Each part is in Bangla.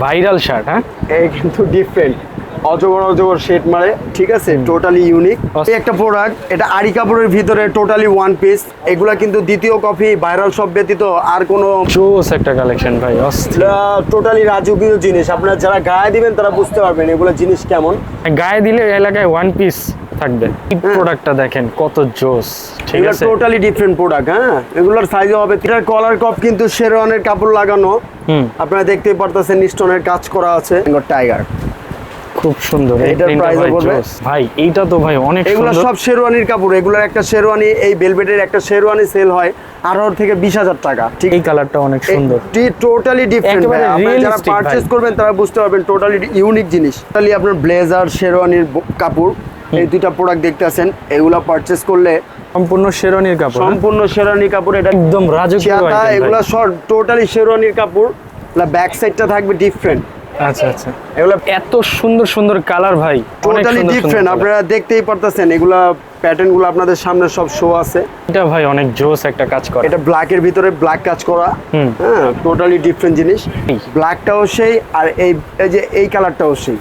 ভাইরাল শার্ট হ্যাঁ? কিন্তু ডিফারেন্ট অজগর অজগর শেড মারে ঠিক আছে? টোটালি ইউনিক এই একটা প্রোডাক্ট এটা আরি কাপড়ের ভিতরে টোটালি ওয়ান পিস এগুলা কিন্তু দ্বিতীয় কপি ভাইরাল সব ব্যতীত আর কোনো জোস একটা কালেকশন ভাই টোটালি রাজকীয় জিনিস। আপনারা যারা গায়ে দিবেন তারা বুঝতে পারবেন এগুলো জিনিস কেমন। গায়ে দিলে এলাকায় ওয়ান পিস থাকবে। প্রোডাক্টটা দেখেন কত জোস ঠিক আছে? টোটালি ডিফারেন্ট প্রোডাক্ট হ্যাঁ? এগুলোর সাইজও হবে। এটার কলার কপ কিন্তু শেরওয়ানের কাপড় লাগানো। আপনারা দেখতেই পারতেছেন নিস্টনের কাজ করা আছে। টাইগার খুব সুন্দর এটার ভাই পড়বে? ভাই এইটা তো ভাই অনেক এগুলো সব শেরওয়ানির কাপড়। এগুলোর একটা শেরওয়ানি এই বেলভেটের একটা শেরওয়ানি সেল হয় আঠারো থেকে বিশ হাজার টাকা। ঠিক এই কালারটা অনেক সুন্দর। টোটালি ডিফারেন্ট আপনারা যারা পারচেজ করবেন তারা বুঝতে পারবেন টোটালি ইউনিক জিনিস। টোটালি আপনার ব্লেজার শেরওয়ানির কাপড় এই দুইটা প্রোডাক্ট দেখতে আছেন এগুলো পারচেজ করলে সম্পূর্ণ শেরনির কাপড় হ্যাঁ? সম্পূর্ণ শেরওয়ানি কাপড় এটা একদম রাজকীয়। এগুলো সব টোটালি শেরওয়ানির কাপড়। ব্যাক সাইডটা থাকবে ডিফারেন্ট আচ্ছা আচ্ছা। এগুলো এত সুন্দর সুন্দর কালার ভাই। টোটালি ডিফারেন্ট আপনারা দেখতেই পারতেছেন এগুলা প্যাটার্নগুলো আপনাদের সামনে সব শো আছে। এটা ভাই অনেক জোস একটা কাজ করে। এটা ব্ল্যাকের ভিতরে ব্ল্যাক কাজ করা। হ্যাঁ টোটালি ডিফারেন্ট জিনিস। ব্ল্যাকটাও সেই আর এই এই যে এই কালারটাও সেই।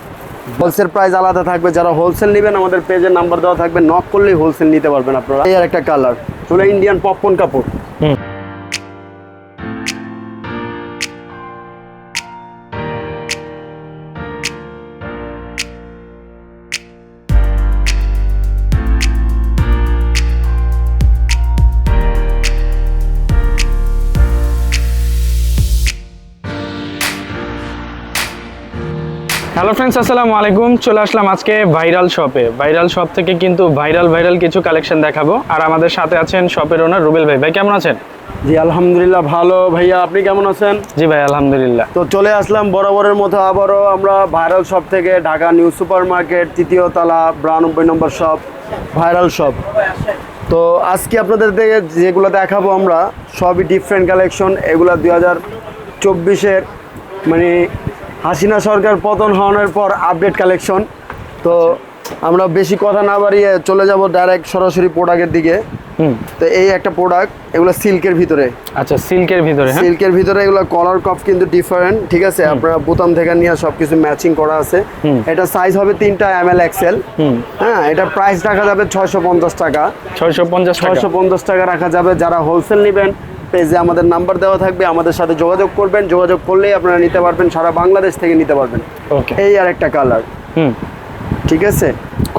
হোলসেল প্রাইস আলাদা থাকবে যারা হোলসেল নেবেন আমাদের পেজের নাম্বার দেওয়া থাকবে। নক করলেই হোলসেল নিতে পারবেন আপনারা। এই আর একটা কালার চলে ইন্ডিয়ান পপকর্ন কাপড়। হুম। হ্যালো ফ্রেন্ডস আসসালামু আলাইকুম। চলে আসলাম আজকে ভাইরাল শপে। ভাইরাল শপ থেকে কিন্তু ভাইরাল ভাইরাল কিছু কালেকশন দেখাবো। আর আমাদের সাথে আছেন শপের ওনার রুবেল ভাই। ভাই কেমন আছেন? জি আলহামদুলিল্লাহ ভালো। ভাইয়া আপনি কেমন আছেন? জি ভাই আলহামদুলিল্লাহ। তো চলে আসলাম বরাবরের মতো আবারও আমরা ভাইরাল শপ থেকে ঢাকা নিউ সুপার মার্কেট তৃতীয় তলা বিরানব্বই নম্বর শপ ভাইরাল শপ। তো আজকে আপনাদের থেকে যেগুলো দেখাবো আমরা সবই ডিফারেন্ট কালেকশন এগুলো দুই হাজার চব্বিশের মানে হাসিনা সরকার পতন হওয়ার পর আপডেট কালেকশন তো আমরা বেশি কথা না বাড়িয়ে চলে যাব ডাইরেক্ট সরাসরি প্রোডাক্টের দিকে। হুম। তো এই একটা প্রোডাক্ট এগুলো সিল্কের ভিতরে। আচ্ছা সিল্কের ভিতরে হ্যাঁ? সিল্কের ভিতরে এগুলো কলার কপ কিন্তু ডিফারেন্ট ঠিক আছে? আপনারা বোতাম থেকে নিয়ে সবকিছু ম্যাচিং করা আছে। এটা সাইজ হবে তিনটা এম এল এক্সেল হুম। হ্যাঁ এটা প্রাইস রাখা যাবে ছয়শো পঞ্চাশ টাকা। ছয়শো পঞ্চাশ টাকা। ছয়শো পঞ্চাশ টাকা রাখা যাবে। যারা হোলসেল নেবেন পেজে আমাদের নাম্বার দেওয়া থাকবে আমাদের সাথে যোগাযোগ করবেন। যোগাযোগ করলেই আপনারা নিতে পারবেন সারা বাংলাদেশ থেকে নিতে পারবেন। ওকে এই আর একটা কালার হুম। ঠিক আছে?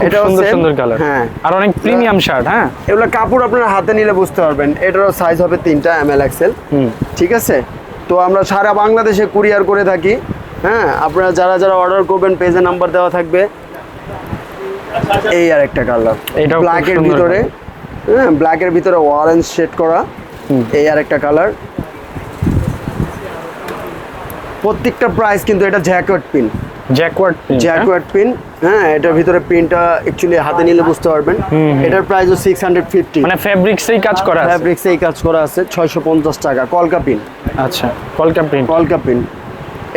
এটা সুন্দর সুন্দর কালার হ্যাঁ। আর অনেক প্রিমিয়াম শার্ট হ্যাঁ? এগুলো কাপড় আপনারা হাতে নিলে বুঝতে পারবেন। এটারও সাইজ হবে তিনটা এম এল এক্সেল হুম। ঠিক আছে? তো আমরা সারা বাংলাদেশে কুরিয়ার করে থাকি। হ্যাঁ? আপনারা যারা যারা অর্ডার করবেন পেজে নাম্বার দেওয়া থাকবে। এই আর একটা কালার এটা ব্ল্যাকের ভিতরে। হ্যাঁ ব্ল্যাকের ভিতরে অরেঞ্জ শেড করা। এই আর একটা কালার প্রত্যেকটা প্রাইস কিন্তু এটা jacket pin jacquard jacquard pin হ্যাঁ এটার ভিতরে পিনটা অ্যাকচুয়ালি হাতে নিলে বুঝতে পারবেন। এটার সিক্স হান্ড্রেড ফিফটি মানে ফ্যাব্রিক্সেই কাজ করা আছে? ফ্যাব্রিক্সে এই কাজ করা আছে ছয়শো পঞ্চাশ টাকা কলকা পিন আচ্ছা কলকা প্রিন্ট কলকা পিন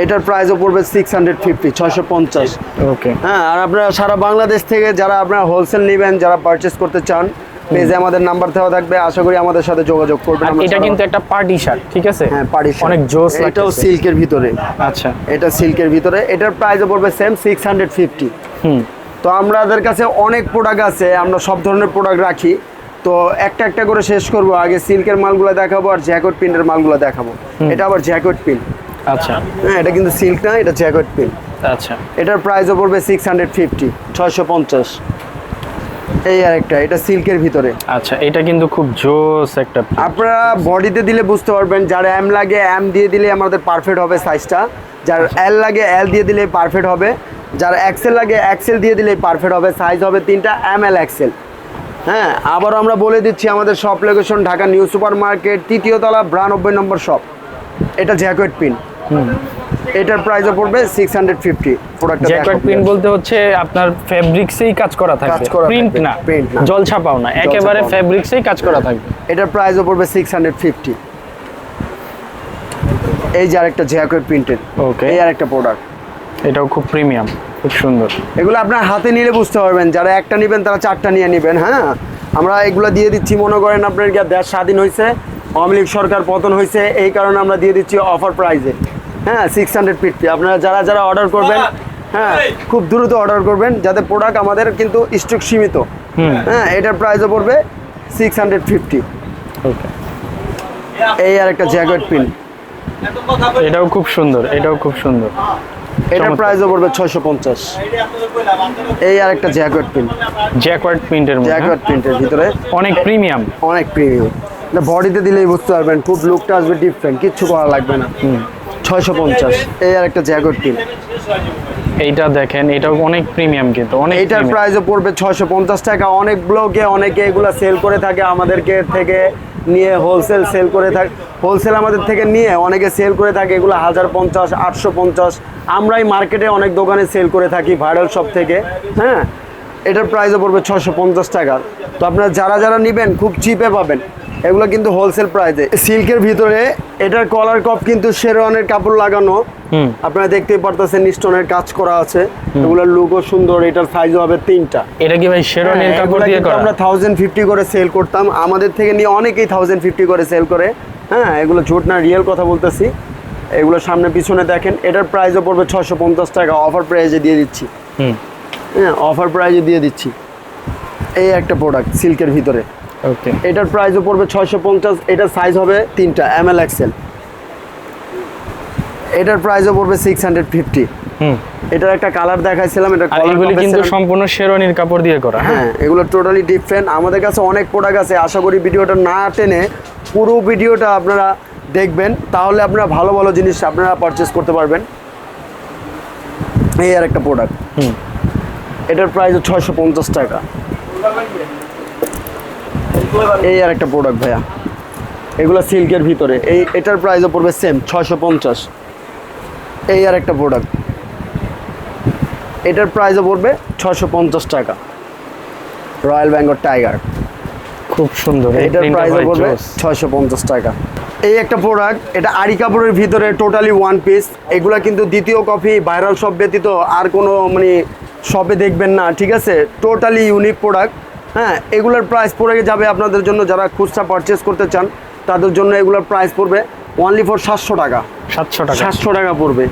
এটার প্রাইসও পড়বে সিক্স হান্ড্রেড ফিফটি ছয়শো পঞ্চাশ। ওকে হ্যাঁ আর আপনারা সারা বাংলাদেশ থেকে যারা আপনারা হোলসেল নেবেন যারা পারচেস করতে চান পেজে আমাদের নাম্বার দেওয়া থাকবে। আশা করি আমাদের সাথে যোগাযোগ করবেন। এটা কিন্তু একটা পার্টি শার্ট ঠিক আছে? হ্যাঁ পারি অনেক জোস এটাও সিল্কের ভিতরে। আচ্ছা। এটা সিল্কের ভিতরে। এটার প্রাইসও পড়বে সেম সিক্স হান্ড্রেড ফিফটি হুম। তো আমাদের কাছে অনেক প্রোডাক্ট আছে আমরা সব ধরনের প্রোডাক্ট রাখি। তো একটা একটা করে শেষ করব। আগে সিল্কের মালগুলো দেখাবো আর জ্যাকেট পিনের মালগুলো দেখাবো। এটা আবার জ্যাকেট পিন আচ্ছা। হ্যাঁ এটা কিন্তু সিল্ক না এটা জ্যাকেট পিন আচ্ছা। এটার প্রাইসও পড়বে সিক্স হান্ড্রেড ফিফটি ছয়শো পঞ্চাশ। এই আরেকটা এটা সিল্কের ভিতরে। আচ্ছা এটা কিন্তু খুব জোস একটা আপনারা বডিতে দিলে বুঝতে পারবেন যার এম লাগে এম দিয়ে দিলে আমাদের পারফেক্ট হবে সাইজটা যার এল লাগে এল দিয়ে দিলে পারফেক্ট হবে। যার এক্সেল লাগে এক্সেল দিয়ে দিলে পারফেক্ট হবে। সাইজ হবে তিনটা এম এল এক্সেল হ্যাঁ আবার আমরা বলে দিচ্ছি আমাদের shop location Dhaka New Super Market তৃতীয় তলা বিরানব্বই নম্বর শপ এটা জ্যাকেট পিন এটার প্রাইসও পড়বে সিক্স হান্ড্রেড ফিফটি প্রোডাক্টটা জ্যাকেট প্রিন্ট বলতে হচ্ছে আপনার ফ্যাব্রিক্সেই কাজ করা থাকবে। প্রিন্ট না। জল ছাপাও না একেবারে। ফ্যাব্রিক্সেই কাজ করা থাকবে। এটার প্রাইসও পড়বে সিক্স হান্ড্রেড ফিফটি এই যে আরেকটা জ্যাকেট প্রিন্টেড ওকে এই আরেকটা প্রোডাক্ট এটাও খুব প্রিমিয়াম খুব সুন্দর। এগুলো আপনার হাতে নিলে বুঝতে পারবেন যারা একটা নেবেন তারা চারটা নিয়ে নেবেন হ্যাঁ? আমরা এগুলো দিয়ে দিচ্ছি মনে করেন আপনার দেশ স্বাধীন হয়েছে আওয়ামী লীগ সরকার পতন হয়েছে এই কারণে আমরা দিয়ে দিচ্ছি অফার প্রাইজে হ্যাঁ সিক্স হান্ড্রেড ফিফটি আপনারা যারা যারা অর্ডার করবেন হ্যাঁ খুব দ্রুত অর্ডার করবেন যাতে প্রোডাক্ট আমাদের কিন্তু স্টক সীমিত। হুম। হ্যাঁ এটার প্রাইসও পড়বে সিক্স হান্ড্রেড ফিফটি এই আর একটা জ্যাকেট পিন এটাও খুব সুন্দর এটাও খুব সুন্দর। এটার। প্রাইসও পড়বে ছয়শো পঞ্চাশ। এই আর একটা জ্যাকেট পিন জ্যাকওয়ার্ড প্রিন্টের মধ্যে। জ্যাকেট প্রিন্টের ভিতরে। অনেক প্রিমিয়াম অনেক প্রিমিয়াম বডিতে দিলেই বুঝতে পারবেন খুব লুকটা আসবে ডিফারেন্ট কিচ্ছু করা লাগবে না। ছয়শো পঞ্চাশ এই আর একটা জ্যাকেট পিন এইটা দেখেন এটাও অনেক প্রিমিয়াম কিন্তু অনেক premium। প্রাইসও পড়বে ছয়শো পঞ্চাশ টাকা। অনেক ব্লগে অনেকে এগুলো সেল করে থাকে আমাদেরকে থেকে নিয়ে হোলসেল সেল করে থাকে হোলসেল আমাদের থেকে নিয়ে অনেকে সেল করে থাকে এগুলো হাজার পঞ্চাশ আটশো পঞ্চাশ। আমরাই মার্কেটে অনেক দোকানে সেল করে থাকি ভাইরাল শপ থেকে হ্যাঁ? এটার প্রাইসও পড়বে ছশো পঞ্চাশ টাকা। তো আপনারা যারা যারা নেবেন খুব চিপে পাবেন। এগুলো কিন্তু হোলসেল প্রাইসে সিল্কের ভিতরে এটার কলার কপ কিন্তু শেরওয়ানের কাপড় লাগানো। আপনারা দেখতেই পারতেছেন স্টোনের কাজ করা আছে। এগুলোর লুকও সুন্দর এটার সাইজও হবে তিনটা। এটা কি ভাই শেরওয়ানির হ্যাঁ, কাপড় দিয়ে করা? আমরা থাউজেন্ড ফিফটি করে সেল করতাম। আমাদের থেকে নিয়ে অনেকেই থাউজেন্ড ফিফটি করে সেল করে। হ্যাঁ এগুলো ঝুট না রিয়েল কথা বলতেছি। এগুলো সামনে পিছনে দেখেন এটার প্রাইসও পড়বে ছশো পঞ্চাশ টাকা। অফার প্রাইজে দিয়ে দিচ্ছি। হুম। হ্যাঁ অফার প্রাইজে দিয়ে দিচ্ছি। এই একটা প্রোডাক্ট সিল্কের ভিতরে। ওকে এটার প্রাইসও পড়বে ছয়শো পঞ্চাশ এটার সাইজ হবে তিনটা এম এল এক্সেল এটার প্রাইসও পড়বে সিক্স হান্ড্রেড ফিফটি হুম। এটার একটা কালার দেখাইছিলাম এটা এগুলি কিন্তু সম্পূর্ণ শেরওয়ানির কাপড় দিয়ে করা হ্যাঁ? হ্যাঁ এগুলো টোটালি ডিফারেন্ট আমাদের কাছে অনেক প্রোডাক্ট আছে আশা করি ভিডিওটা না টেনে পুরো ভিডিওটা আপনারা দেখবেন। তাহলে আপনারা ভালো ভালো জিনিস আপনারা পারচেস করতে পারবেন। এই আর একটা প্রোডাক্ট হুম। এটার প্রাইস ছয়শো পঞ্চাশ টাকা। এই আর একটা প্রোডাক্ট ভাইয়া। এগুলো সিল্কের ভিতরে। এই এটার প্রাইসও পড়বে সেম ছয়শো পঞ্চাশ। এই আর একটা প্রোডাক্ট এটার প্রাইসও পড়বে ছশো পঞ্চাশ টাকা। রয়্যাল বেঙ্গল টাইগার খুব সুন্দর। এটার প্রাইসও পড়বে। ছয়শো পঞ্চাশ টাকা। এই একটা প্রোডাক্ট এটা আড়ি কাপড়ের ভিতরে টোটালি ওয়ান পিস এগুলা কিন্তু দ্বিতীয় কপি ভাইরাল শপ ব্যতীত আর কোনো মানে শপে দেখবেন না ঠিক আছে? টোটালি ইউনিক প্রোডাক্ট হ্যাঁ এগুলোর প্রাইস পড়ে যাবে আপনাদের জন্য যারা খুচরা পারচেস করতে চান তাদের জন্য এগুলোর প্রাইস পড়বে ওনলি ফর সাতশো টাকা। সাতশো টাকা। সাতশো টাকা পড়বে।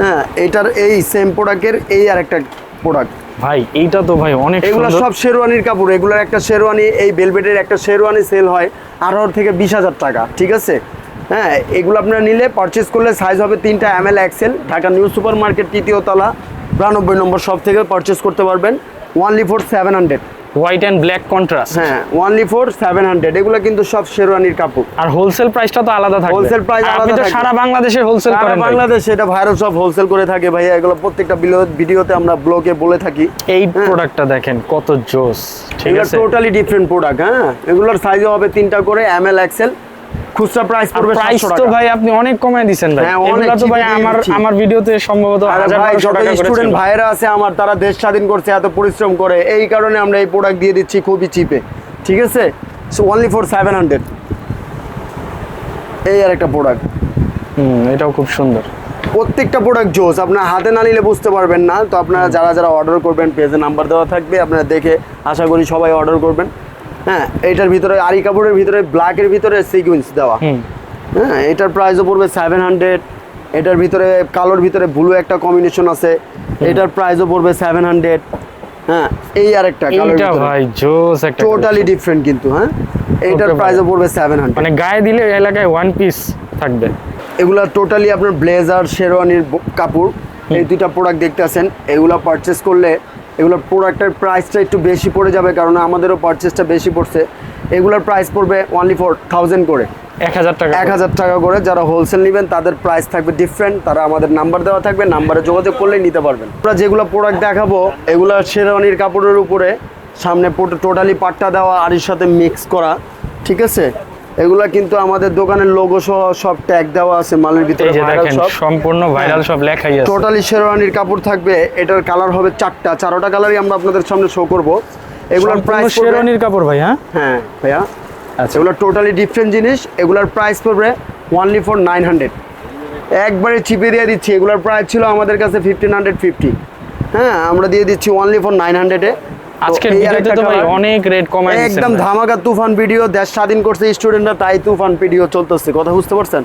হ্যাঁ এটার এই সেম প্রোডাক্টের এই আর একটা প্রোডাক্ট ভাই এইটা তো ভাই অনেক এগুলো সব শেরওয়ানির কাপড় এগুলোর একটা শেরওয়ানি এই বেলভেটের একটা শেরওয়ানি সেল হয় আঠারো থেকে বিশ হাজার টাকা ঠিক আছে? হ্যাঁ এগুলো আপনারা নিলে পারচেস করলে সাইজ হবে তিনটা M L XL Dhaka New Super Market তৃতীয় তলা বিরানব্বই নম্বর সব থেকে পারচেস করতে পারবেন only four seven hundred white and black contrast হ্যাঁ অনলি ফোর সেভেন হান্ড্রেড এগুলো কিন্তু সব শেরওয়ানির কাপড়। আর হোলসেল প্রাইসটা তো আলাদা থাকে হোলসেল প্রাইস আলাদা থাকে সারা বাংলাদেশে হোলসেল সারা বাংলাদেশে এটা ভাইরাল সব হোলসেল করে থাকে ভাইয়া। এগুলো প্রত্যেকটা ভিডিওতে আমরা ব্লগে বলে থাকি। এই হ্যাঁ। প্রোডাক্টটা দেখেন কত জোস। ঠিক আছে? টোটালি ডিফারেন্ট প্রোডাক্ট হ্যাঁ। এগুলোর সাইজও হবে তিনটা করে এম এল এক্সেল খুচরা প্রাইস পড়বে প্রাইস তো ভাই আপনি অনেক কমায় ভাই। হ্যাঁ, এগুলা তো ভাই আমার আমার ভিডিওতে সম্ভবত টাকা করে স্টুডেন্ট ভাইরা আছে আমার তারা দেশ স্বাধীন করছে এত পরিশ্রম করে। এই কারণে আমরা এই প্রোডাক্ট দিয়ে দিচ্ছি খুবই চিপে ঠিক আছে? So only four seven hundred এই আর একটা প্রোডাক্ট হুম এটাও খুব সুন্দর। প্রত্যেকটা প্রোডাক্ট জোস। আপনার হাতে না নিলে বুঝতে পারবেন না। তো আপনারা যারা যারা অর্ডার করবেন পেজে নাম্বার দেওয়া থাকবে। আপনারা দেখে আশা করি সবাই অর্ডার করবেন। হ্যাঁ এটার ভিতরে আরি কাপড়ের ভিতরে ব্ল্যাকের ভিতরে সিকুয়েন্স দেওয়া। হ্যাঁ এটার প্রাইসও পড়বে সেভেন হান্ড্রেড এটার ভিতরে কালোর ভিতরে ব্লু একটা কম্বিনেশন আছে। এটার প্রাইসও পড়বে সেভেন হান্ড্রেড হ্যাঁ এই আর একটা ভাই জোস একটা টোটালি ডিফারেন্ট কিন্তু হ্যাঁ? এটার প্রাইসও পড়বে সেভেন হান্ড্রেড মানে গায়ে দিলে এলাকায় ওয়ান পিস থাকবে। এগুলা টোটালি আপনার ব্লেজার শেরওয়ানির কাপড় এই দুইটা প্রোডাক্ট দেখতে আছেন। এগুলো পারচেস করলে এগুলোর প্রোডাক্টের প্রাইসটা একটু বেশি পড়ে যাবে কারণ আমাদেরও পারচেসটা বেশি পড়ছে। এগুলোর প্রাইস পড়বে অনলি ফোর থাউজেন্ড করে। এক হাজার টাকা এক হাজার টাকা করে যারা হোলসেল নেবেন তাদের প্রাইস থাকবে ডিফারেন্ট তারা আমাদের নাম্বার দেওয়া থাকবে নাম্বারে যোগাযোগ করলেই নিতে পারবেন। আমরা যেগুলো প্রোডাক্ট দেখাবো এগুলো শেরওয়ানির কাপড়ের উপরে সামনে টোটালি পাট্টা দেওয়া আরির সাথে মিক্স করা ঠিক আছে? এগুলা কিন্তু আমাদের দোকানের লোগো সহ সব ট্যাগ দেওয়া আছে মালের ভিতরে এই যে দেখেন সব। সম্পূর্ণ ভাইরাল সব লেখাই আছে। টোটালি শেরওয়ানির কাপড় থাকবে এটার কালার হবে চারটা চারোটা কালারই আমরা আপনাদের সামনে শো করব। এগুলোর প্রাইস শেরওয়ানির কাপড় ভাই হ্যাঁ? হ্যাঁ ভাইয়া। আচ্ছা। এগুলো টোটালি ডিফারেন্ট জিনিস এগুলোর প্রাইস পড়বে ওনলি ফর নাইন হান্ড্রেড একবারে চিপে দিয়ে দিচ্ছি এগুলোর প্রাইস ছিল আমাদের কাছে ফিফটিন হান্ড্রেড ফিফটি হ্যাঁ আমরা দিয়ে দিচ্ছি ওনলি ফর নাইন হান্ড্রেডে আজকের ভিডিওতে তো ভাই অনেক রেট কমাই একদম ধামাকা তুফান ভিডিও দেশ স্বাধীন করছে স্টুডেন্টরা তাই তুফান ভিডিও চলতেছে। কথা বুঝতে পারছেন?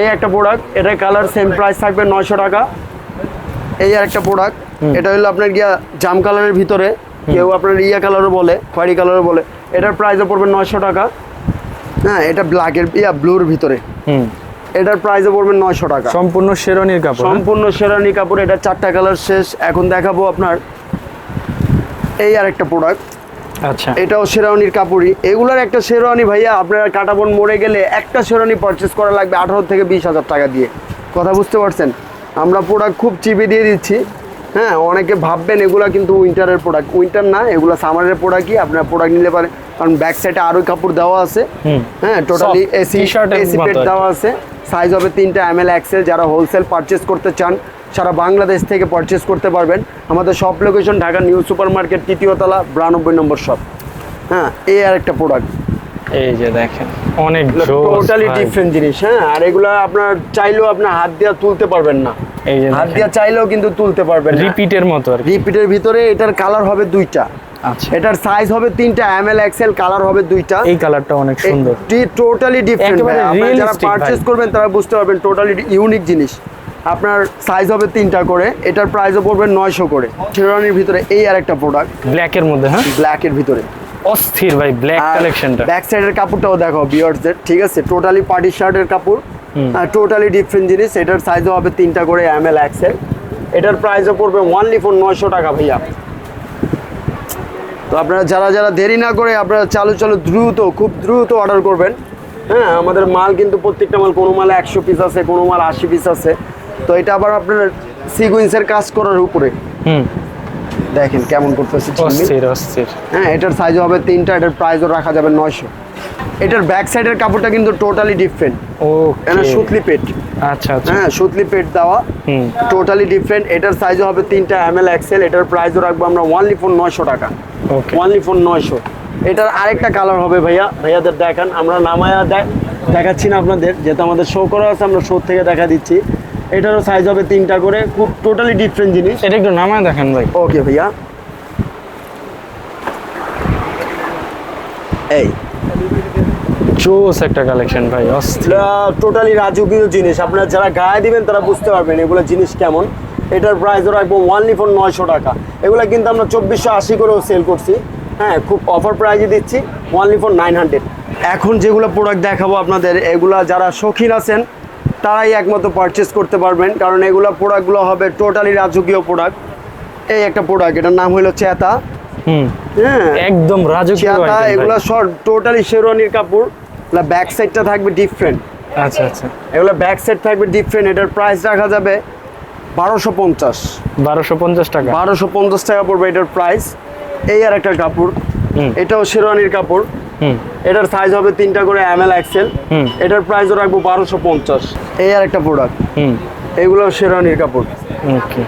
এই একটা প্রোডাক্ট এটার কালার সেম প্রাইস থাকবে নয়শো টাকা। এই আর একটা প্রোডাক্ট এটা হলো আপনার গিয়া জাম কালারের ভিতরে। কেউ আপনার ইয়া কালারও বলে খয়েরি কালারও বলে। এটার প্রাইসও পড়বে নয়শো টাকা। হ্যাঁ এটা ব্ল্যাকের ইয়া ব্লুর ভিতরে। হুম। এটার প্রাইসও পড়বে নয়শো টাকা। সম্পূর্ণ শেরনির কাপড় হ্যাঁ? সম্পূর্ণ শেরানি কাপড় এটা চারটা কালার শেষ। এখন দেখাবো আপনার এই আর একটা প্রোডাক্ট আচ্ছা। এটাও শেরওয়ানির কাপড়ই। এগুলার একটা শেরওয়ানি ভাইয়া আপনার কাটাবন মরে গেলে একটা শেরওয়ানি পারচেস করা লাগবে আঠারো থেকে বিশ হাজার টাকা দিয়ে। কথা বুঝতে পারছেন? আমরা প্রোডাক্ট খুব চিপে দিয়ে দিচ্ছি। হ্যাঁ অনেকে ভাববেন এগুলা কিন্তু উইন্টারের প্রোডাক্ট উইন্টার না এগুলো সামারের প্রোডাক্টই আপনার প্রোডাক্ট নিতে পারেন কারণ ব্যাক সাইডে আরও কাপড় দেওয়া আছে। হ্যাঁ টোটালি এসি এসি পেট দেওয়া আছে। সাইজ হবে তিনটা এম এল এক্সেল যারা হোলসেল পারচেস করতে চান সারা বাংলাদেশ থেকে পারচেস করতে পারবেন। আমাদের shop location Dhaka New Super Market তৃতীয়তলা বিরানব্বই নম্বর শপ হ্যাঁ এই আর একটা প্রোডাক্ট এই যে দেখেন অনেক টোটালি ডিফারেন্ট জিনিস হ্যাঁ আর এগুলো আপনার চাইলেও আপনার হাত দিয়ে তুলতে পারবেন না। এই যে হাত দিয়ে চাইলেও কিন্তু তুলতে পারবেন রিপিটের মতো আর রিপিটের ভিতরে এটার কালার হবে দুইটা। আচ্ছা। এটার সাইজ হবে তিনটা এম এল এক্সেল কালার হবে দুইটা। এই কালারটা অনেক সুন্দর। টোটালি ডিফারেন্ট যারা পারচেস করবেন তারা বুঝতে পারবেন টোটালি ইউনিক জিনিস। আপনার সাইজ হবে তিনটা করে। এটার প্রাইসও পড়বে নয়শো করে। শেরওয়ানির ভিতরে এই আর একটা প্রোডাক্ট ব্ল্যাকের মধ্যে হ্যাঁ? ব্ল্যাকের ভিতরে। অস্থির ভাই ব্ল্যাক কালেকশনটা ব্যাক সাইডের কাপড়টাও দেখো বিয়ার্সদের ঠিক আছে? টোটালি পার্টি শার্টের কাপড়। টোটালি ডিফারেন্ট জিনিস। এটার সাইজও হবে তিনটা করে এম এল এক্সেল এটার প্রাইসও পড়বে ওয়ানলি ফোর নয়শো টাকা ভাইয়া। তো আপনারা যারা যারা দেরি না করে আপনারা চালু চালু দ্রুত খুব দ্রুত অর্ডার করবেন। হ্যাঁ আমাদের মাল কিন্তু প্রত্যেকটা মাল কোনো মাল একশো পিস আছে কোনো মাল আশি পিস আছে। তো এটা আবার আপনার সিকুয়েন্সের কাজ করার উপরে। হুম। দেখেন কেমন করতেছে হ্যাঁ এটার সাইজ হবে তিনটা এটার প্রাইসও রাখা যাবে নয়শো। এটার ব্যাক সাইডের কাপড়টা কিন্তু টোটালি ডিফারেন্ট এটা ওকে সুতলি পেট। আচ্ছা আচ্ছা। হ্যাঁ সুতলি পেট দেওয়া। হুম। টোটালি ডিফারেন্ট এটার সাইজও হবে তিনটা এম এল এক্সেল এটার প্রাইসও রাখব আমরা ওয়ানলি ফোর নয়শো টাকা। ওকে ওয়ানলি ফোর নয়শো। এটার আরেকটা কালার হবে ভাইয়া। ভাইয়াদের দেখান। আমরা নামায়া দেখাচ্ছি না আপনাদের। যেহেতু আমাদের শো করা আছে আমরা শো থেকে দেখা দিচ্ছি। এটারও সাইজ হবে তিনটা করে। খুব টোটালি ডিফারেন্ট জিনিস। এটা একটু নামায় দেখেন ভাই। ওকে ভাইয়া। এই। চোস একটা কালেকশন ভাই টোটালি রাজকীয় জিনিস। আপনারা যারা গায়ে দিবেন তারা বুঝতে পারবেন এগুলো জিনিস কেমন। এটার প্রাইসও রাখব ওয়ানলি ফোর নয়শো টাকা। এগুলো কিন্তু আমরা চব্বিশশো আশি করেও সেল করছি। হ্যাঁ খুব অফার প্রাইজে দিচ্ছি ওয়ানলি ফোর নাইন হান্ড্রেড এখন যেগুলো প্রোডাক্ট দেখাবো আপনাদের এগুলা যারা শৌখিন আছেন তারাই একমাত্র পারচেস করতে পারবেন কারণ এগুলো প্রোডাক্টগুলো হবে টোটালি রাজকীয় প্রোডাক্ট এই একটা প্রোডাক্ট এটার নাম হলো চেতা হুম। হ্যাঁ। একদম রাজকীয় চেতা এগুলো সব টোটালি শেরওয়ানির কাপড়। ব্যাক সাইডটা থাকবে ডিফারেন্ট আচ্ছা আচ্ছা। এগুলো ব্যাক সাইড থাকবে ডিফারেন্ট এটার প্রাইস রাখা যাবে বারোশো পঞ্চাশ। বারোশো পঞ্চাশ টাকা। বারোশো পঞ্চাশ টাকা পড়বে এটার প্রাইস এই আর একটা কাপড়। এটাও শেরওয়ানির কাপড়। এটার সাইজ হবে তিনটা করে এম এল এক্সেল হুম। এটার প্রাইসও রাখব বারোশো পঞ্চাশ। এই আর একটা প্রোডাক্ট হুম। এগুলো শেরওয়ানির কাপড়। ওকে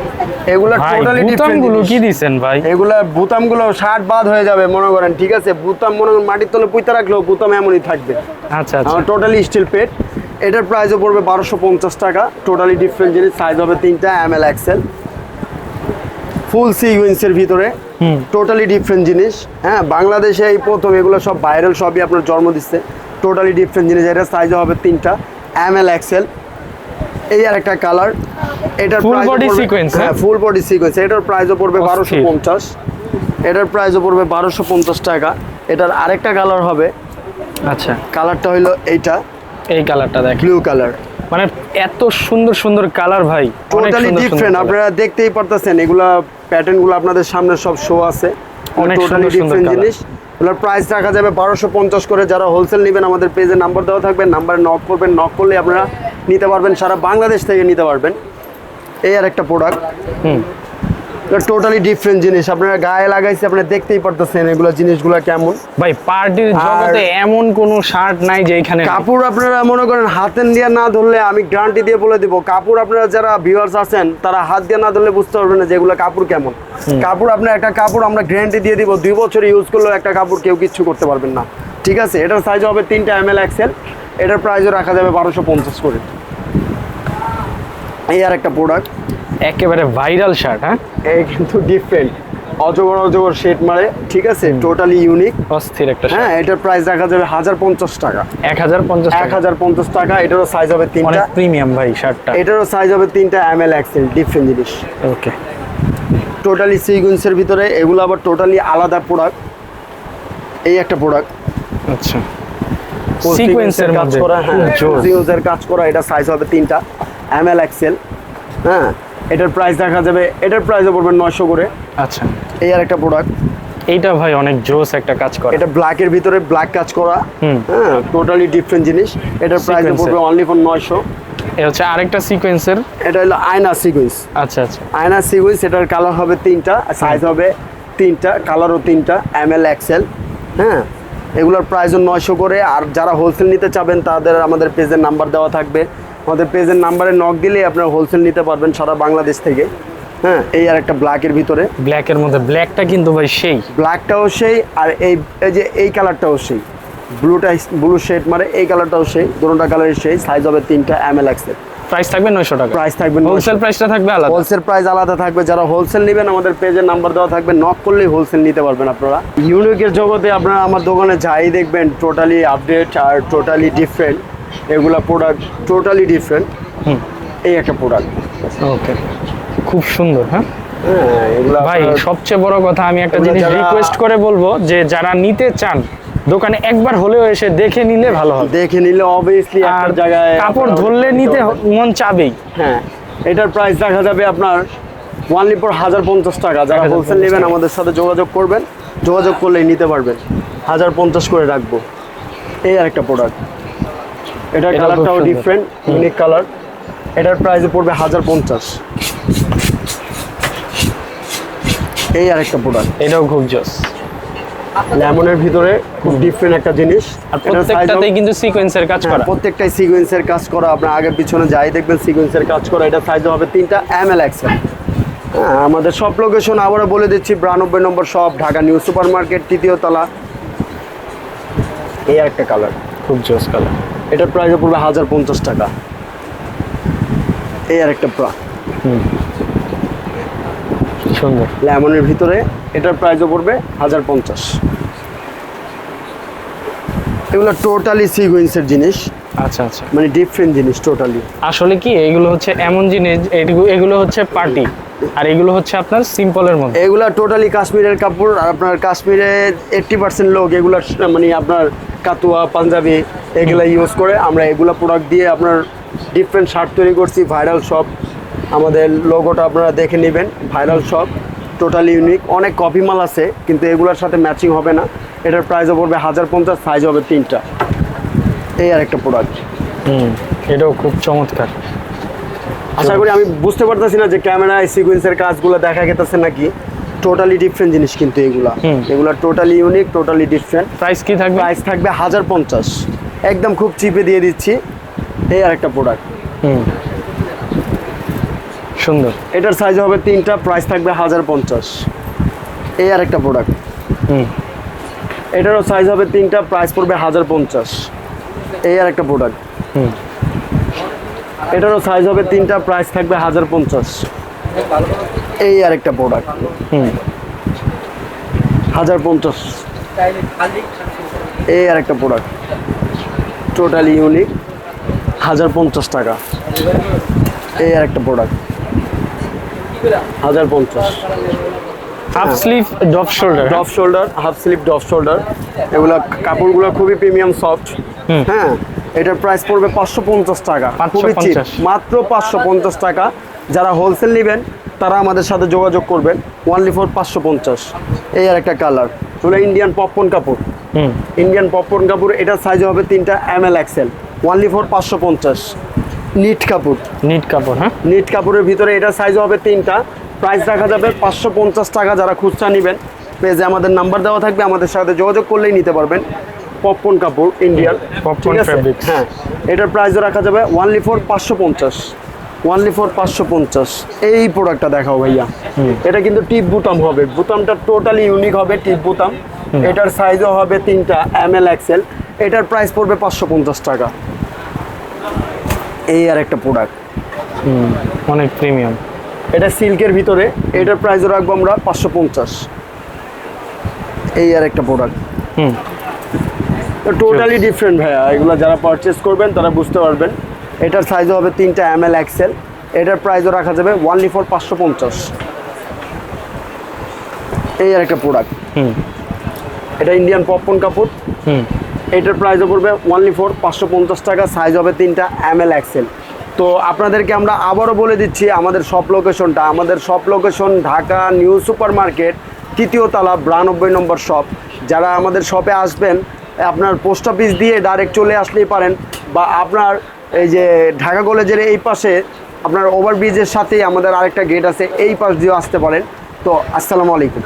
এগুলো টোটালি ডিফারেন্ট বুতামগুলো কি দিছেন ভাই? এগুলা বুতামগুলো ষাট বাদ হয়ে যাবে মনে করেন ঠিক আছে? বুতাম মনে করেন মাটির তলে পুঁতে রাখলেও বুতাম এমনই থাকবে। আচ্ছা আচ্ছা। টোটালি স্টিল পেট এটার প্রাইসও পড়বে বারোশো পঞ্চাশ টাকা। টোটালি ডিফারেন্ট জিনিস সাইজ হবে তিনটা এম এল এক্সেল ফুল সিকুয়েন্সের ভিতরে। টোটালি ডিফারেন্ট জিনিস। হ্যাঁ বাংলাদেশে এই প্রথম এগুলো সব ভাইরাল সবই আপনার জন্ম দিচ্ছে। টোটালি ডিফারেন্ট জিনিস। এটার সাইজ হবে তিনটা। এম এল এক্সেল এই আর একটা কালার এটার body পড়বে- sequence, হ্যাঁ? ফুল বডি সিকোয়েন্স এটার প্রাইসও পড়বে বারোশো পঞ্চাশ। এটার প্রাইসও পড়বে বারোশো পঞ্চাশ টাকা। এটার আরেকটা কালার হবে। আচ্ছা। কালারটা হলো এইটা। এই কালারটা দেখ ব্লু কালার মানে এত সুন্দর সুন্দর কালার ভাই। টোটালি ডিফারেন্ট আপনারা দেখতেই পারতেছেন এগুলা প্যাটার্নগুলো আপনাদের সামনে সব শো আছে। অনেক টোটালি ডিফারেন্ট জিনিস। এগুলোর প্রাইস রাখা যাবে বারোশো পঞ্চাশ করে। যারা হোলসেল নেবেন আমাদের পেজে নাম্বার দেওয়া থাকবে। নাম্বারে নক করবেন নক করলে আপনারা নিতে পারবেন সারা বাংলাদেশ থেকে নিতে পারবেন। এই আর একটা প্রোডাক্ট হুম। টোটালি ডিফারেন্ট জিনিস। আপনারা গায়ে লাগাইছে আপনারা দেখতেই পারতেছেন এগুলো জিনিসগুলো কেমন। ভাই পার্টির জগতে এমন কোনো শার্ট নাই যে এখানে কাপড় আপনারা মনে করেন হাতের দিয়ে না ধরলে আমি গ্যারান্টি দিয়ে বলে দিব। কাপড় আপনারা যারা ভিউয়ার্স আছেন তারা হাত দিয়ে না ধরলে বুঝতে পারবেন না যে এগুলো কাপড় কেমন। কাপড় আপনার একটা কাপড় আমরা গ্যারান্টি দিয়ে দিব দুই বছর ইউজ করলেও একটা কাপড় কেউ কিচ্ছু করতে পারবেন না। ঠিক আছে? এটার সাইজ হবে তিনটা এম এল এক্সেল এটার প্রাইসও রাখা যাবে বারোশো পঞ্চাশ করে। এই আর একটা প্রোডাক্ট একেবারে ভাইরাল শার্ট হ্যাঁ? এই কিন্তু ডিফারেন্ট অজগর অজগর শেড মারে ঠিক আছে? টোটালি ইউনিক অস্থির একটা হ্যাঁ এটার প্রাইস রাখা যাবে হাজার পঞ্চাশ টাকা। এক হাজার পঞ্চাশ এক হাজার পঞ্চাশ টাকা এটারও সাইজ হবে তিনটা। প্রিমিয়াম ভাই শার্টটা এটারও সাইজ হবে তিনটা এম এল এক্সেল ডিফারেন্ট জিনিস। ওকে টোটালি সিগুয়েন্সের ভিতরে এগুলো আবার টোটালি আলাদা প্রোডাক্ট এই একটা প্রোডাক্ট আচ্ছা। সিকোয়েন্সের কাজ করা হ্যাঁ। কাজ করা এটা সাইজ হবে তিনটা। এম এল এক্সেল হ্যাঁ? এটার প্রাইস দেখা যাবে এটার প্রাইসও পড়বে নয়শো করে। আচ্ছা। এই আর একটা প্রোডাক্ট এইটা ভাই অনেক জোস একটা কাজ করে। এটা ব্ল্যাকের ভিতরে ব্ল্যাক কাজ করা। হুম। হ্যাঁ টোটালি ডিফারেন্ট জিনিস। এটার প্রাইস পড়বে অনলি ফর নয়শো। এ হচ্ছে আরেকটা সিকোয়েন্সের এটা হলো আয়না সিকুয়েন্স আচ্ছা আচ্ছা। আয়না সিকুয়েন্স এটার কালার হবে তিনটা সাইজ হবে তিনটা কালারও তিনটা এম এল এক্সেল হ্যাঁ? এগুলোর প্রাইসও নয়শো করে। আর যারা হোলসেল নিতে চাবেন তাদের আমাদের পেজের নাম্বার দেওয়া থাকবে। আমাদের পেজের নাম্বারে নক দিলেই আপনারা হোলসেল নিতে পারবেন সারা বাংলাদেশ থেকে। হ্যাঁ এই আর একটা ব্ল্যাকের ভিতরে। ব্ল্যাকের মধ্যে। ব্ল্যাকটা কিন্তু ভাই সেই। ব্ল্যাকটাও সেই আর এই এই যে এই কালারটাও সেই। ব্লুটা ব্লু শেড মারে এই কালারটাও সেই দুটোটা কালারের সেই সাইজ হবে তিনটা এম এল এক্সেল প্রাইস থাকবে নয়শো টাকা। প্রাইস থাকবে হোলসেল প্রাইসটা থাকবে আলাদা। হোলসেল প্রাইস আলাদা থাকবে। যারা হোলসেল নেবেন আমাদের পেজের নাম্বার দেওয়া থাকবে। নক করলেই হোলসেল নিতে পারবেন আপনারা। ইউনিকের জগতে আপনারা আমার দোকানে যাই দেখবেন টোটালি আপডেট আর টোটালি ডিফারেন্ট এগুলা প্রোডাক্ট টোটালি ডিফারেন্ট হুম। এই একটা প্রোডাক্ট ওকে খুব সুন্দর হ্যাঁ? হ্যাঁ ভাই সবচেয়ে বড় কথা আমি একটা জিনিস রিকোয়েস্ট করে বলব যে যারা নিতে চান দোকানে একবার হলেও এসে দেখে নিলে ভালো হবে। দেখে নিলে অবভিয়াসলি আর জায়গায় কাপড় ধরলে নিতে মন চাবেই। হ্যাঁ এটার প্রাইস দেখা যাবে আপনার ওয়ানলি পর হাজার পঞ্চাশ টাকা। যারা 1050 হোলসেল নেবেন আমাদের সাথে যোগাযোগ করবেন যোগাযোগ করলেই নিতে পারবেন। হাজার পঞ্চাশ করে রাখব। এই আর একটা প্রোডাক্ট এটার কালারটাও। ডিফারেন্ট ইউনিক কালার এটার প্রাইসে পড়বে হাজার পঞ্চাশ। এই আর একটা প্রোডাক্ট এটাও খুব জোস। লেমনের ভিতরে খুব ডিফারেন্ট একটা জিনিস। আর প্রত্যেকটাতেই কিন্তু সিকোয়েন্সের কাজ হ্যাঁ, করা। প্রত্যেকটাই সিকোয়েন্সের কাজ করা। আপনার আগে পিছনে যাই দেখবেন সিকোয়েন্সের কাজ করা। এটা সাইজ হবে তিনটা এম এল এক্সেল হ্যাঁ আমাদের সব লোকেশন আবারও বলে দিচ্ছি বিরানব্বই নম্বর সব ঢাকা নিউ সুপার মার্কেট তৃতীয় তলা। এই একটা কালার খুব জোস কালার এটার প্রাইস পড়বে হাজার পঞ্চাশ টাকা। এই আর একটা প্রা সুন্দর। লেমনের ভিতরে এটার প্রাইসও পড়বে হাজার পঞ্চাশ। এগুলো টোটালি সিকোয়েন্সের জিনিস। আচ্ছা আচ্ছা। মানে ডিফারেন্ট জিনিস টোটালি আসলে কি এগুলো হচ্ছে এমন জিনিস এগুলো হচ্ছে পার্টি আর এগুলো হচ্ছে আপনার সিম্পলের মধ্যে। এগুলা টোটালি কাশ্মীরের কাপড় আর আপনার কাশ্মীরে এইট্টি পার্সেন্ট লোক এগুলা মানে আপনার কাতুয়া পাঞ্জাবি এগুলা ইউজ করে আমরা এগুলা প্রোডাক্ট দিয়ে আপনার ডিফারেন্ট শার্ট তৈরি করছি ভাইরাল শপ আমাদের লোগোটা আপনারা দেখে নেবেন ভাইরাল শপ টোটালি ইউনিক অনেক কপি মাল আছে কিন্তু এগুলোর সাথে ম্যাচিং হবে না। এটার প্রাইসও পড়বে হাজার পঞ্চাশ সাইজ হবে তিনটা। এই আর একটা প্রোডাক্ট হুম এটাও খুব চমৎকার। আশা করি আমি বুঝতে পারতেছি না যে ক্যামেরায় সিকুয়েন্সের কাজগুলো দেখা গেতেছে নাকি। টোটালি ডিফারেন্ট জিনিস কিন্তু এগুলা। এগুলা totally unique totally different price কি থাকবে? প্রাইস থাকবে হাজার পঞ্চাশ। একদম খুব চিপে দিয়ে দিচ্ছি। এই আর একটা প্রোডাক্ট হুম। সুন্দর। এটার সাইজ হবে তিনটা প্রাইস থাকবে হাজার পঞ্চাশ। এই আর একটা প্রোডাক্ট হুম। এটারও সাইজ হবে তিনটা প্রাইস পড়বে হাজার পঞ্চাশ। এই আর একটা প্রোডাক্ট হুম। এটারও সাইজ হবে তিনটা প্রাইস থাকবে হাজার পঞ্চাশ। এই আর একটা প্রোডাক্ট হুম। হাজার পঞ্চাশ। এই আর একটা প্রোডাক্ট টোটালি ইউনিক হাজার পঞ্চাশ টাকা। এই আর একটা প্রোডাক্ট হাজার পঞ্চাশ। Half sleeve drop shoulder drop shoulder half sleeve drop shoulder এগুলো কাপড়গুলো খুবই প্রিমিয়াম সফট হুম। হ্যাঁ? এটার প্রাইস পড়বে পাঁচশো পঞ্চাশ টাকা। খুবই চিপ মাত্র পাঁচশো পঞ্চাশ টাকা। যারা হোলসেল নেবেন তারা আমাদের সাথে যোগাযোগ করবেন। ওয়ানলি ফোর পাঁচশো পঞ্চাশ। এই আর একটা কালার এগুলো ইন্ডিয়ান পপকর্ন কাপড়। হুম। ইন্ডিয়ান পপকর্ন কাপড় এটার সাইজ হবে তিনটা M L XL only four পাঁচশো পঞ্চাশ। নিট কাপড়। নিট কাপড় হ্যাঁ? নিট কাপড়ের ভিতরে এটার সাইজ হবে তিনটা। প্রাইস রাখা যাবে পাঁচশো পঞ্চাশ টাকা। যারা খুচরা নেবেন পেজে আমাদের নাম্বার দেওয়া থাকবে আমাদের সাথে যোগাযোগ করলেই নিতে পারবেন। পপকর্ন কাপড় ইন্ডিয়ান আছে? fabrics। হ্যাঁ এটার প্রাইসও রাখা যাবে ওয়ানলি ফোর পাঁচশো পঞ্চাশ। ওয়ানলি ফোর পাঁচশো পঞ্চাশ। এই প্রোডাক্টটা দেখাও ভাইয়া। এটা কিন্তু টিপ বুতাম হবে। বুতামটা টোটালি ইউনিক হবে টিপ বুতাম। এটার সাইজও হবে তিনটা এম এল এক্সেল এটার প্রাইস পড়বে পাঁচশো পঞ্চাশ টাকা। এই আর একটা প্রোডাক্ট হুম অনেক প্রিমিয়াম এটা সিল্কের ভিতরে এটার প্রাইসও রাখব আমরা পাঁচশো পঞ্চাশ। এই আর একটা প্রোডাক্ট হুম। টোটালি ডিফারেন্ট ভাইয়া। এগুলো যারা পারচেস করবেন তারা বুঝতে পারবেন। এটার সাইজও হবে তিনটা এম এল এক্সেল এটার প্রাইসও রাখা যাবে ওয়ানলি ফোর পাঁচশো পঞ্চাশ। এই আর একটা প্রোডাক্ট হুম। এটা ইন্ডিয়ান পপকর্ন কাপড়। হুম। এটার প্রাইসও পড়বে ওয়ানলি ফোর পাঁচশো পঞ্চাশ টাকা। সাইজ হবে তিনটা এম এল এক্সেল তো আপনাদেরকে আমরা আবারও বলে দিচ্ছি আমাদের সব লোকেশনটা আমাদের সব location Dhaka New Super Market তৃতীয় তলা বিরানব্বই নম্বর শপ যারা আমাদের শপে আসবেন আপনার পোস্ট অফিস দিয়ে ডাইরেক্ট চলে আসলেই পারেন বা আপনার এই যে ঢাকা কলেজের এই পাশে আপনার ওভারব্রিজের সাথেই আমাদের আরেকটা গেট আছে, এই পাশ দিয়েও আসতে পারেন। তো, আসসালামু আলাইকুম।